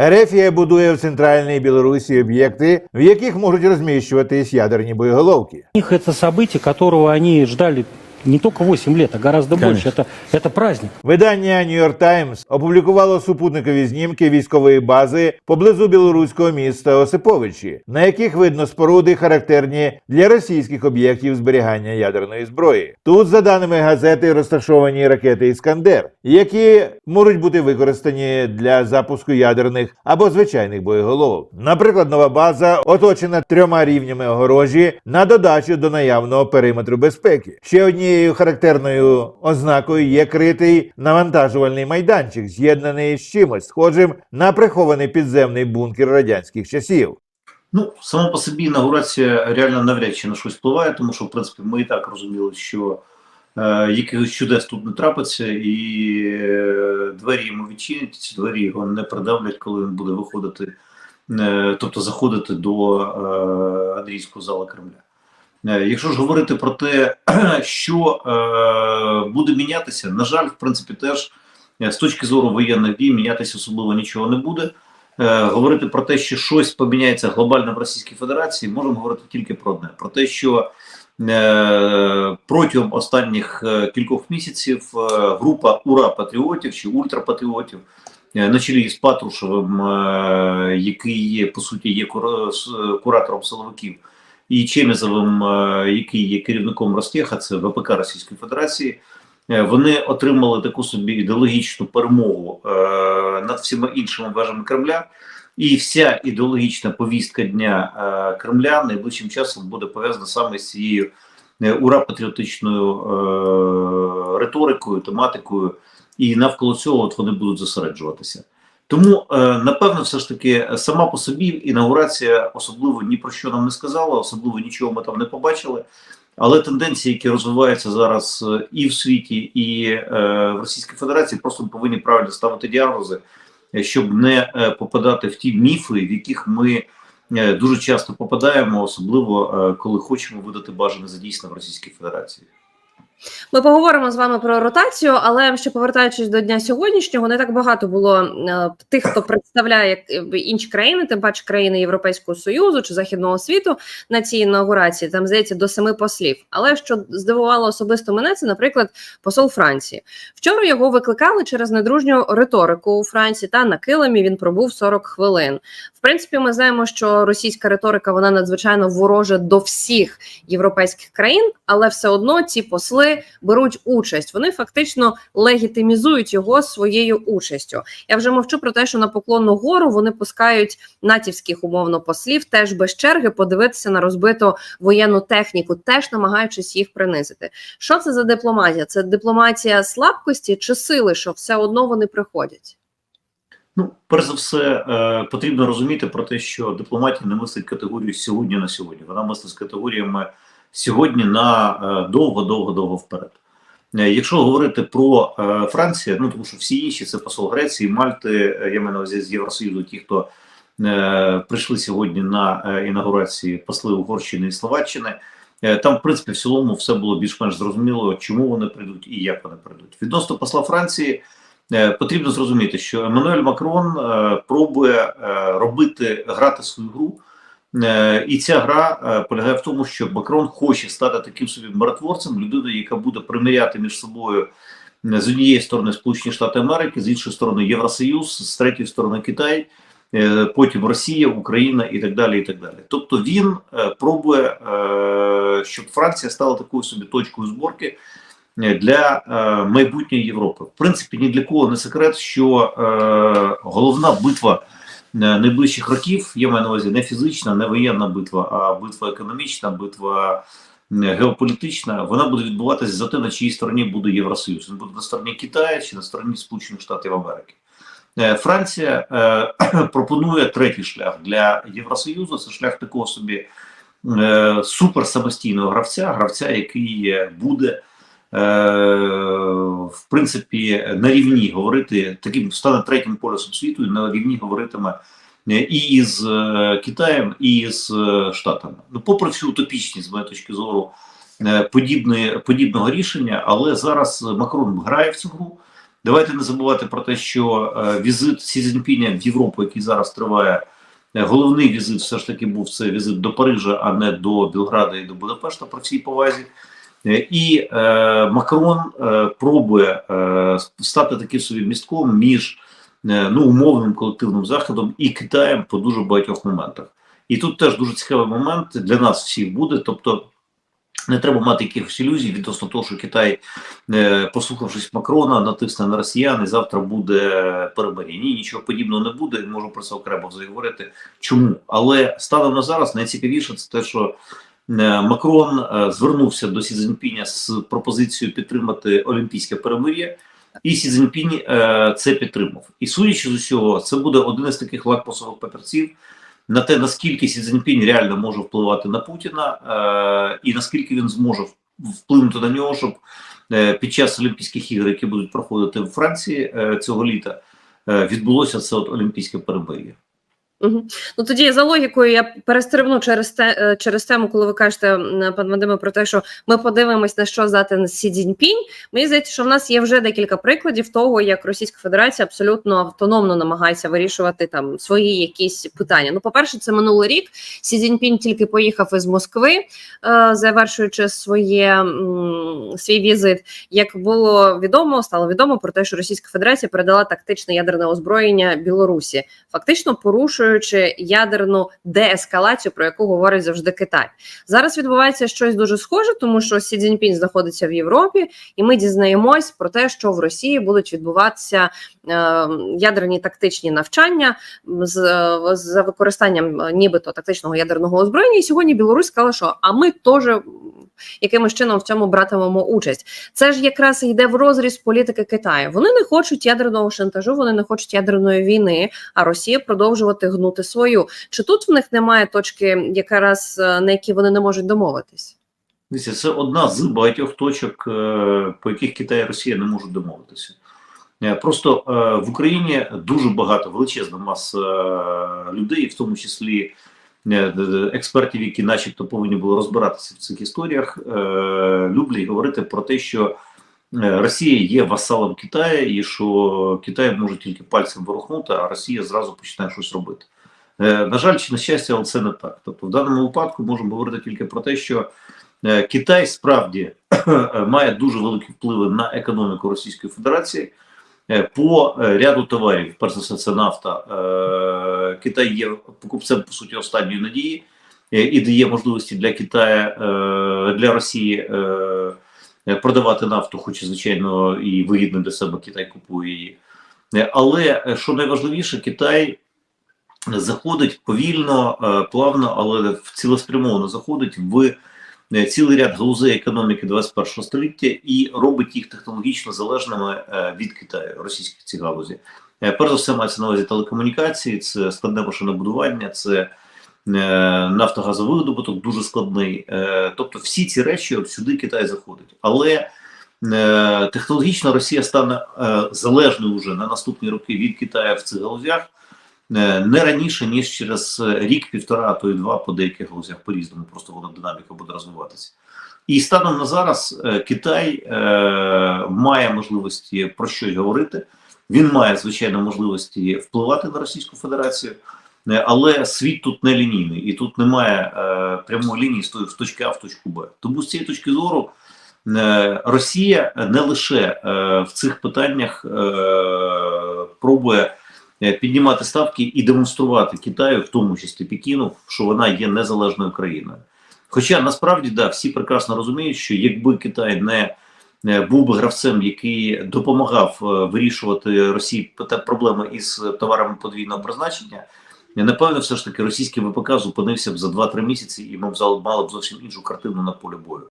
Ерефія будує в центральній Білорусі об'єкти, в яких можуть розміщуватись ядерні боєголовки. Їх це событие, которого они ждали не только 8 лет, а гораздо больше. Это, это праздник. Видання New York Times опублікувало супутникові знімки військової бази поблизу білоруського міста Осиповичі, на яких видно споруди, характерні для російських об'єктів зберігання ядерної зброї. Тут, за даними газети, розташовані ракети Іскандер, які можуть бути використані для запуску ядерних або звичайних боєголовок. Наприклад, нова база оточена трьома рівнями огорожі на додачу до наявного периметру безпеки. Ще однією характерною ознакою є критий навантажувальний майданчик, з'єднаний з чимось схожим на прихований підземний бункер радянських часів. Ну, само по собі інаугурація реально навряд чи на щось впливає, тому що, в принципі, ми і так розуміли, що е, якихось чудес тут не трапиться, і е, двері йому відчинять, ці двері його не придавлять, коли він буде виходити, е, тобто заходити до е, Андрійського зала Кремля. Е, Якщо ж говорити про те, що е, буде мінятися, на жаль, в принципі, теж е, з точки зору воєнних дій мінятися особливо нічого не буде. Говорити про те, що щось поміняється глобально в Російській Федерації, можемо говорити тільки про одне: про те, що протягом останніх кількох місяців група ура патріотів чи ультрапатріотів на чолі з Патрушевим, який є по суті є куратором силовиків, і Чемізовим, е, який є керівником Ростеха, це ВПК Російської Федерації. Е, Вони отримали таку собі ідеологічну перемогу е, над всіма іншими вежами Кремля, і вся ідеологічна повістка дня Кремля найближчим часом буде пов'язана саме з цією е, ура-патріотичною риторикою, тематикою, і навколо цього от вони будуть зосереджуватися. Тому, е, напевно, все ж таки сама по собі інаугурація особливо ні про що нам не сказала, особливо нічого ми там не побачили. Але тенденції, які розвиваються зараз е, і в світі, і е, в Російській Федерації, просто повинні правильно ставити діагнози, е, щоб не е, попадати в ті міфи, в яких ми е, дуже часто попадаємо, особливо е, коли хочемо видати бажане за дійсне в Російській Федерації. Ми поговоримо з вами про ротацію, але ще повертаючись до дня сьогоднішнього, не так багато було е, тих, хто представляє е, інші країни, тим паче країни Європейського союзу чи західного світу на цій інаугурації. Там здається до семи послів. Але що здивувало особисто мене, це, наприклад, посол Франції. Вчора його викликали через недружню риторику у Франції. Та на килимі він пробув 40 хвилин. В принципі, ми знаємо, що російська риторика вона надзвичайно ворожа до всіх європейських країн, але все одно ці посли беруть участь. Вони фактично легітимізують його своєю участю. Я вже мовчу про те, що на поклонну гору вони пускають натівських умовно послів теж без черги подивитися на розбиту воєнну техніку, теж намагаючись їх принизити. Що це за дипломатія? Це дипломатія слабкості чи сили, що все одно вони приходять? Ну, перш за все, е, потрібно розуміти про те, що дипломатія не мислить категорію сьогодні на сьогодні. Вона мислить з категоріями сьогодні на е, довго, довго, довго вперед. Е, Якщо говорити про е, Францію, ну тому що всі інші це посол Греції, Мальти, е, я маю на увазі з Євросоюзу, ті, хто е, прийшли сьогодні на е, інаугурації посли Угорщини і Словаччини. Е, Там, в принципі, в цілому все було більш-менш зрозуміло, чому вони прийдуть і як вони прийдуть. Відносно посла Франції, е, потрібно зрозуміти, що Еммануель Макрон е, пробує е, робити грати свою гру. Е, І ця гра е, полягає в тому, що Макрон хоче стати таким собі миротворцем, людиною, яка буде примиряти між собою е, з однієї сторони Сполучені Штати Америки, з іншої сторони Євросоюз, з третьої сторони Китай, е, потім Росія, Україна і так далі. І так далі. Тобто він е, пробує, е, щоб Франція стала такою собі точкою зборки е, для е, майбутньої Європи. В принципі, ні для кого не секрет, що е, головна битва е, найближчих років, я маю на увазі не фізична, не воєнна битва, а битва економічна, битва геополітична, вона буде відбуватися за те, на чиїй стороні буде Євросоюз. Він буде на стороні Китаю чи на стороні Сполучених Штатів Америки. Франція пропонує третій шлях для Євросоюзу. Це шлях такого собі супер самостійного гравця, гравця, який буде. Е, В принципі, на рівні говорити таким стане третім полюсом світу, на рівні говоритиме е, і із е, Китаєм, і з Штатами. Ну, попри всю утопічність, з моєї точки зору, подібне, подібного рішення, але зараз Макрон грає в цю гру. Давайте не забувати про те, що візит Сі Цзіньпіня в Європу, який зараз триває, головний візит все ж таки був це візит до Парижа, а не до Білграда і до Будапешта при всій повазі. Е, І е, Макрон е, пробує стати таким собі містком між ну, умовним колективним заходом і Китаєм по дуже багатьох моментах. І тут теж дуже цікавий момент для нас всіх буде. Тобто не треба мати якихось ілюзій відносно того, що Китай, послухавшись Макрона, натисне на росіян і завтра буде перемир'я. Ні, нічого подібного не буде. Можу про це окремо заговорити. Чому? Але станом на зараз найцікавіше це те, що Макрон е, звернувся до Сі Цзіньпіня з пропозицією підтримати олімпійське перемир'я. І Сі Цзіньпінь е, це підтримав. І судячи з усього, це буде один із таких лакмусових папірців на те, наскільки Сі Цзіньпінь реально може впливати на Путіна, е, і наскільки він зможе вплинути на нього, щоб е, під час Олімпійських ігор, які будуть проходити в Франції е, цього літа, е, відбулося це от Олімпійське перемир'я. Угу. Ну тоді за логікою я перестрибну через те е, через тему, коли ви кажете, пан Вадиме, про те, що ми подивимось на що здатен Сі Цзіньпінь. Мені здається, що в нас є вже декілька прикладів того, як Російська Федерація абсолютно автономно намагається вирішувати там свої якісь питання. Ну, по-перше, це минулий рік. Сі Цзіньпінь тільки поїхав із Москви, е, завершуючи своє свій візит. Як було відомо, стало відомо про те, що Російська Федерація передала тактичне ядерне озброєння Білорусі, фактично порушуючи ядерну деескалацію, про яку говорить завжди Китай. Зараз відбувається щось дуже схоже, тому що Сі Цзіньпінь знаходиться в Європі, і ми дізнаємось про те, що в Росії будуть відбуватися е, ядерні тактичні навчання з, за використанням е, нібито тактичного ядерного озброєння. І сьогодні Білорусь сказала, що а ми теж якимось чином в цьому братимемо участь. Це ж якраз йде в розріз політики Китаю. Вони не хочуть ядерного шантажу, вони не хочуть ядерної війни, а Росія продовжувати гнути свою. Чи тут в них немає точки, якраз е, на якій вони не можуть домовитись? Це одна з багатьох точок, е, по яких Китай і Росія не можуть домовитися. Е, Просто в Україні дуже багато величезна маса людей, в тому числі експертів, які, начебто, повинні були розбиратися в цих історіях, е, люблять говорити про те, що е, Росія є васалом Китаю, і що Китай може тільки пальцем ворухнути, а Росія зразу починає щось робити. Е, На жаль, чи на щастя, але це не так. Тобто, в даному випадку можемо говорити тільки про те, що Е, Китай справді має дуже великі впливи на економіку Російської Федерації е, по е, ряду товарів. Перш за все, це нафта. Е, Китай є покупцем по суті останньої надії е, і дає можливості для Китаю е, для Росії е, продавати нафту, хоч і звичайно і вигідно для себе Китай купує її. Е, Але е, що найважливіше, Китай заходить повільно, е, плавно, але цілеспрямовано заходить в е, цілий ряд галузей економіки 21 століття і робить їх технологічно залежними е, від Китаю, російських ці галузі. Е, Перш за все мається на увазі телекомунікації, це складне машинобудування, це е, нафтогазовий видобуток дуже складний. Е, Тобто всі ці речі от сюди Китай заходить. Але е, технологічно Росія стане е, залежною вже на наступні роки від Китаю в цих галузях. Е, Не раніше ніж через е, рік, півтора, а то й два по деяких галузях по-різному, просто воно динаміка буде розвиватися. І станом на зараз е, Китай е, має можливості про щось говорити. Він має звичайно можливості впливати на Російську Федерацію, але світ тут не лінійний, і тут немає е, прямої лінії з точки А в точку Б. Тому з цієї точки зору е, Росія не лише е, в цих питаннях е, пробує піднімати ставки і демонструвати Китаю, в тому числі Пекіну, що вона є незалежною країною. Хоча насправді да, всі прекрасно розуміють, що якби Китай не е, був би гравцем, який допомагав е, вирішувати Росії проблеми із товарами подвійного призначення, е, напевно, все ж таки російський ВПК зупинився б за 2-3 місяці і ми б мали б зовсім іншу картину на полі бою.